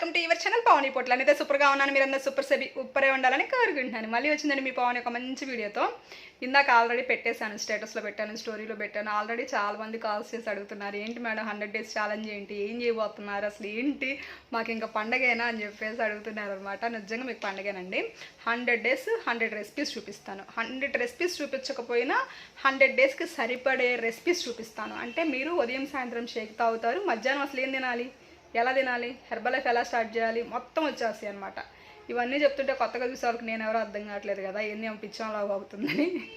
Welcome to your channel Pavan ఈ అయితే సూపర్గా ఉన్నాను. మీరు అందరూ సూపర్ సెబి ఉప్పరే ఉండాలని కోరుకుంటున్నాను. మళ్ళీ వచ్చిందండి మీ పవన్ ఒక మంచి వీడియోతో. ఇందాక ఆల్రెడీ పెట్టేశాను స్టేటస్లో పెట్టాను స్టోరీలో పెట్టాను. ఆల్రెడీ చాలా మంది కాల్స్ చేసి అడుగుతున్నారు ఏంటి మేడం హండ్రెడ్ డేస్ ఛాలెంజ్ ఏంటి? ఏం చేయబోతున్నారు? అసలు ఏంటి? మాకు ఇంకా పండగేనా? అని చెప్పేసి అడుగుతున్నారు అనమాట నిజంగా మీకు పండగేనండి. హండ్రెడ్ డేస్ హండ్రెడ్ రెసిపీస్ చూపిస్తాను. హండ్రెడ్ రెసిపీస్ చూపించకపోయినా హండ్రెడ్ డేస్కి సరిపడే రెసిపీస్ చూపిస్తాను. అంటే మీరు ఉదయం సాయంత్రం షేక్ తాగుతారు మధ్యాహ్నం అసలు ఏం తినాలి? ఎలా తినాలి? హెర్బల్ లైఫ్ ఎలా స్టార్ట్ చేయాలి? మొత్తం వచ్చేస్తాయి అనమాట ఇవన్నీ చెప్తుంటే కొత్తగా చూసే నేను ఎవరో అర్థం కావట్లేదు కదా ఏంది ఏమో పిచ్చంలా అవుతుందని.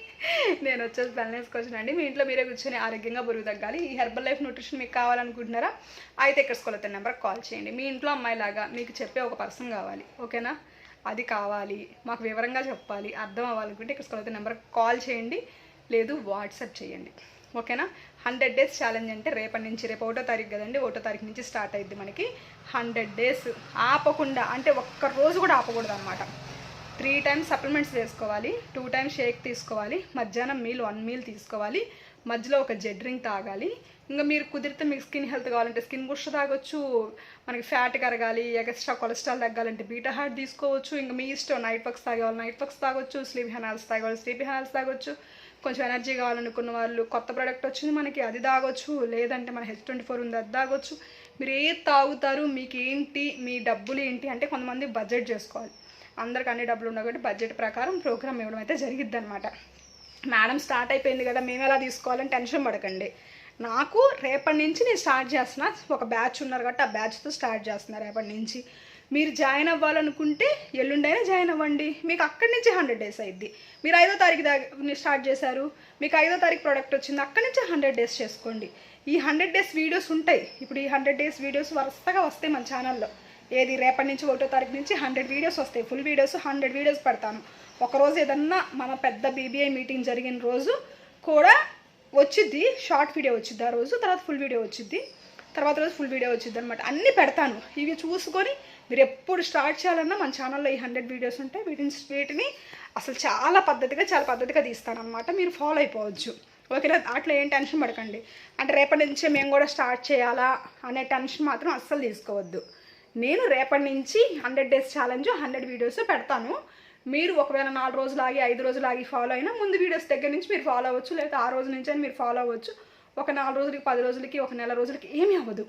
నేను వచ్చేసి వెల్నెస్ వచ్చానండి మీ ఇంట్లో మీరే కూర్చొని ఆరోగ్యంగా బరువు తగ్గాలి. ఈ హెర్బల్ లైఫ్ న్యూట్రిషన్ మీకు కావాలనుకుంటున్నారా? అయితే ఇక్కడ స్కూల్ నెంబర్కి కాల్ చేయండి. మీ ఇంట్లో అమ్మాయిలాగా మీకు చెప్పే ఒక పర్సన్ కావాలి. ఓకేనా? అది కావాలి. మాకు వివరంగా చెప్పాలి. అర్థం అవ్వాలనుకుంటే ఇక్కడ స్కూల్ నెంబర్కి కాల్ చేయండి. లేదు వాట్సాప్ చేయండి. ఓకేనా? హండ్రెడ్ డేస్ ఛాలెంజ్ అంటే రేపటి నుంచి రేపు ఒకటో తారీఖు కదండి ఒకటో తారీఖు నుంచి స్టార్ట్ అయింది మనకి హండ్రెడ్ డేస్ ఆపకుండా అంటే ఒక్క రోజు కూడా ఆపకూడదు అనమాట త్రీ టైమ్స్ సప్లిమెంట్స్ వేసుకోవాలి టూ టైమ్స్ షేక్ తీసుకోవాలి మధ్యాహ్నం మీల్ వన్ మీల్ తీసుకోవాలి మధ్యలో ఒక జెడ్ డ్రింక్ తాగాలి. ఇంకా మీరు కుదిరితే మీకు స్కిన్ హెల్త్ కావాలంటే స్కిన్ బుష్ తాగొచ్చు మనకి ఫ్యాట్ కరగాలి ఎక్స్ట్రా కొలెస్ట్రాల్ తగ్గాలంటే బీటా హార్ట్ తీసుకోవచ్చు ఇంకా మీ ఇష్టం నైట్ పక్స్ తాగేవాళ్ళు నైట్ పక్స్ తాగొచ్చు స్లీప్ హెనాల్స్ తాగేవాళ్ళు స్లీప్ హెనాల్స్ తాగొచ్చు. కొంచెం ఎనర్జీ కావాలనుకున్న వాళ్ళు కొత్త ప్రోడక్ట్ వచ్చింది మనకి అది తాగొచ్చు లేదంటే మన హెచ్ ట్వంటీ ఫోర్ ఉంది అది తాగొచ్చు. మీరు ఏది తాగుతారు మీకు ఏంటి మీ డబ్బులు ఏంటి అంటే కొంతమంది బడ్జెట్ చేసుకోవాలి. అందరికి అన్ని డబ్బులు ఉండవు కాబట్టి బడ్జెట్ ప్రకారం ప్రోగ్రామ్ ఇవ్వడం అయితే జరిగిద్ది అనమాట మేడం స్టార్ట్ అయిపోయింది కదా మేము ఎలా తీసుకోవాలని టెన్షన్ పడకండి. నాకు రేపటి నుంచి నేను స్టార్ట్ చేస్తున్నా ఒక బ్యాచ్ ఉన్నారు కాబట్టి ఆ బ్యాచ్తో స్టార్ట్ చేస్తున్నా రేపటి నుంచి. మీరు జాయిన్ అవ్వాలనుకుంటే ఎల్లుండైనా జాయిన్ అవ్వండి. మీకు అక్కడి నుంచి హండ్రెడ్ డేస్ అయింది మీరు ఐదో తారీఖు దాకా స్టార్ట్ చేశారు. మీకు ఐదో తారీఖు ప్రోడక్ట్ వచ్చింది. అక్కడి నుంచి హండ్రెడ్ డేస్ చేసుకోండి. ఈ హండ్రెడ్ డేస్ వీడియోస్ ఉంటాయి. ఇప్పుడు ఈ హండ్రెడ్ డేస్ వీడియోస్ వరుసగా వస్తాయి మన ఛానల్లో ఏది రేపటి నుంచి ఒకటో తారీఖు నుంచి హండ్రెడ్ వీడియోస్ వస్తాయి. ఫుల్ వీడియోస్ హండ్రెడ్ వీడియోస్ పెడతాను. ఒకరోజు ఏదన్నా మన పెద్ద బీబీఐ మీటింగ్ జరిగిన రోజు కూడా వచ్చిద్ది. షార్ట్ వీడియో వచ్చిద్ది ఆ రోజు. తర్వాత ఫుల్ వీడియో వచ్చిద్ది. తర్వాత రోజు ఫుల్ వీడియో వచ్చింది అనమాట అన్నీ పెడతాను. ఇవి చూసుకొని మీరు ఎప్పుడు స్టార్ట్ చేయాలన్నా మన ఛానల్లో ఈ హండ్రెడ్ వీడియోస్ ఉంటాయి వీటిని వీటిని అసలు చాలా పద్ధతిగా చాలా పద్ధతిగా తీస్తానమాట మీరు ఫాలో అయిపోవచ్చు. ఓకేనా? అట్లా ఏం టెన్షన్ పడకండి. అంటే రేపటి నుంచే మేము కూడా స్టార్ట్ చేయాలా అనే టెన్షన్ మాత్రం అస్సలు తీసుకోవద్దు. నేను రేపటి నుంచి hundred days challenge hundred videos పెడతాను. మీరు ఒకవేళ నాలుగు రోజులు ఆగి ఐదు రోజులు ఆగి ఫాలో అయినా ముందు వీడియోస్ దగ్గర నుంచి మీరు ఫాలో అవ్వచ్చు లేదా ఆ రోజు నుంచి అయినా మీరు ఫాలో అవ్వచ్చు. ఒక నాలుగు రోజులకి పది రోజులకి ఒక నెల రోజులకి ఏమీ అవ్వదు.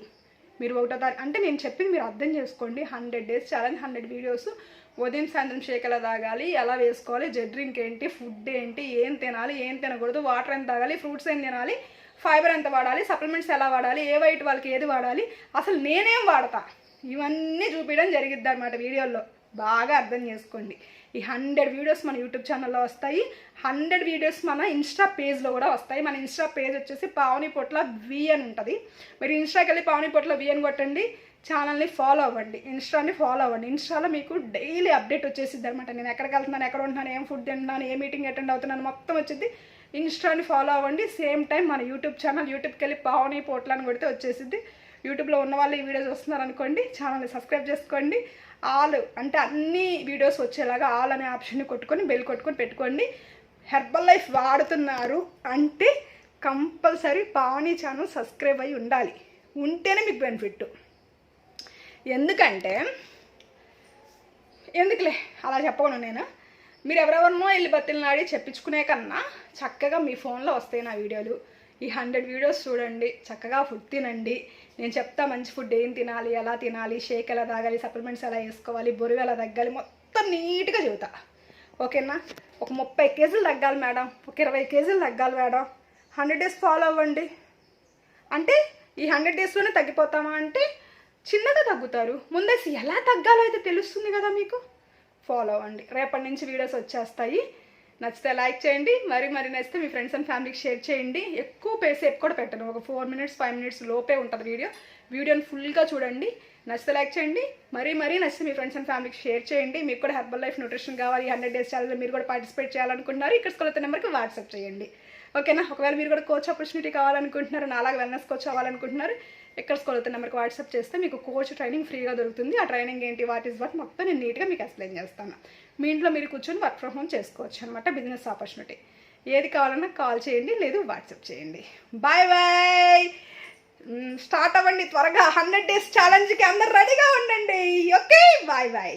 మీరు ఒకటో తారీఖు అంటే నేను చెప్పింది మీరు అర్థం చేసుకోండి. Hundred days challenge hundred videos ఉదయం సాయంత్రం షేక్ ఎలా తాగాలి. ఎలా వేసుకోవాలి? జెడ్ డ్రింక్ ఏంటి? ఫుడ్ ఏంటి? ఏం తినాలి? ఏం తినకూడదు? వాటర్ ఎంత తాగాలి? ఫ్రూట్స్ ఏం తినాలి? ఫైబర్ ఎంత వాడాలి? సప్లిమెంట్స్ ఎలా వాడాలి? ఏ వైట్ వాళ్ళకి ఏది వాడాలి? అసలు నేనేం వాడతా? ఇవన్నీ చూపించడం జరిగిద్ది అనమాట వీడియోల్లో. బాగా అర్థం చేసుకోండి. ఈ హండ్రెడ్ వీడియోస్ మన యూట్యూబ్ ఛానల్లో వస్తాయి. హండ్రెడ్ వీడియోస్ మన ఇన్స్టా పేజ్లో కూడా వస్తాయి. మన ఇన్స్టా పేజ్ వచ్చేసి పావని పొట్ల వి అని ఉంటుంది. మీరు ఇన్స్టాకి వెళ్ళి పావని పొట్ల వి అని కొట్టండి. ఛానల్ని ఫాలో అవ్వండి. ఇన్స్టాని ఫాలో అవ్వండి. ఇన్స్టాలో మీకు డైలీ అప్డేట్ వచ్చేసిద్ది అనమాట నేను ఎక్కడికి వెళ్తున్నాను ఎక్కడ ఉంటున్నాను ఏం ఫుడ్ తింటున్నాను ఏ మీటింగ్ అటెండ్ అవుతున్నాను మొత్తం వచ్చింది ఇన్స్టాని ఫాలో అవ్వండి. సేమ్ టైం మన యూట్యూబ్ ఛానల్ యూట్యూబ్కి వెళ్ళి పావని పొట్ల కొడితే వచ్చేసిద్ది. యూట్యూబ్లో ఉన్న వాళ్ళు ఈ వీడియోస్ వస్తున్నారు అనుకోండి ఛానల్ని సబ్స్క్రైబ్ చేసుకోండి. ఆల్ అంటే అన్ని వీడియోస్ వచ్చేలాగా ఆల్ అనే ఆప్షన్ని కొట్టుకొని బెల్ కొట్టుకొని పెట్టుకోండి. హెర్బల్ లైఫ్ వాడుతున్నారు అంటే కంపల్సరీ పావని ఛానల్ సబ్స్క్రైబ్ అయి ఉండాలి. ఉంటేనే మీకు బెనిఫిట్ ఎందుకంటే ఎందుకులే? అలా చెప్పను నేను. మీరు ఎవరెవరినో వెళ్ళి బతిలినాడి చెప్పించుకునే కన్నా చక్కగా మీ ఫోన్లో వస్తాయి నా వీడియోలు ఈ హండ్రెడ్ వీడియోస్ చూడండి చక్కగా ఫుడ్ తినండి. నేను చెప్తా మంచి ఫుడ్ ఏం తినాలి ఎలా తినాలి షేక్ ఎలా తాగాలి సప్లిమెంట్స్ ఎలా వేసుకోవాలి బొరుగు ఎలా తగ్గాలి మొత్తం నీట్గా చెబుతా. ఓకేనా? ఒక ముప్పై కేజీలు తగ్గాలి మేడం ఒక ఇరవై కేజీలు తగ్గాలి మేడం. హండ్రెడ్ డేస్ ఫాలో అవ్వండి. అంటే ఈ హండ్రెడ్ డేస్లోనే తగ్గిపోతామా అంటే చిన్నగా తగ్గుతారు. ముందేసి ఎలా తగ్గాలో అయితే తెలుస్తుంది కదా మీకు? ఫాలో అవ్వండి. రేపటి నుంచి వీడియోస్ వచ్చేస్తాయి. నచ్చితే లైక్ చేయండి. మరి మరి నచ్చితే మీ ఫ్రెండ్స్ అండ్ ఫ్యామిలీకి షేర్ చేయండి. ఎక్కువ పేసేపు కూడా పెట్టను. ఒక ఫోర్ మినిట్స్ ఫైవ్ మినిట్స్ లోపే ఉంటుంది వీడియో. వీడియోని ఫుల్గా చూడండి. నచ్చితే లైక్ చేయండి. మరీ మరీ నచ్చితే మీ ఫ్రెండ్స్ అండ్ ఫ్యామిలీకి షేర్ చేయండి. మీకు కూడా హెర్బల్ లైఫ్ న్యూట్రిషన్ కావాలి. హండ్రెడ్ డేస్ ఛానల్ మీరు కూడా పార్టిసిపేట్ చేయాలనుకుంటున్నారు. ఇక్కడ స్కూల్ నెంబర్కి వాట్సాప్ చేయండి. ఓకేనా ఒకవేళ మీరు కూడా కోచ్ ఆపర్చునిటీ కావాలనుకుంటున్నారు నాలాగా వెల్నెస్ కోచ్ అవ్వాలనుకుంటున్నారు ఎక్కడ స్కూల్ నెంబర్కి వాట్సాప్ చేస్తే మీకు కోచ్ ట్రైనింగ్ ఫ్రీగా దొరుకుతుంది. ఆ ట్రైనింగ్ ఏంటి? వాట్ ఈస్ వాట్ మొత్తం నేను నీట్గా మీకు ఎక్స్ప్లెయిన్ చేస్తాను. మీ ఇంట్లో మీరు కూర్చొని వర్క్ ఫ్రమ్ హోమ్ చేసుకోవచ్చు అనమాట బిజినెస్ ఆపర్చునిటీ ఏది కావాలన్నా కాల్ చేయండి లేదు వాట్సాప్ చేయండి. బాయ్ బాయ్ స్టార్ట్ అవ్వండి త్వరగా. హండ్రెడ్ డేస్ ఛాలెంజ్కి అందరు రెడీగా ఉండండి. Okay bye bye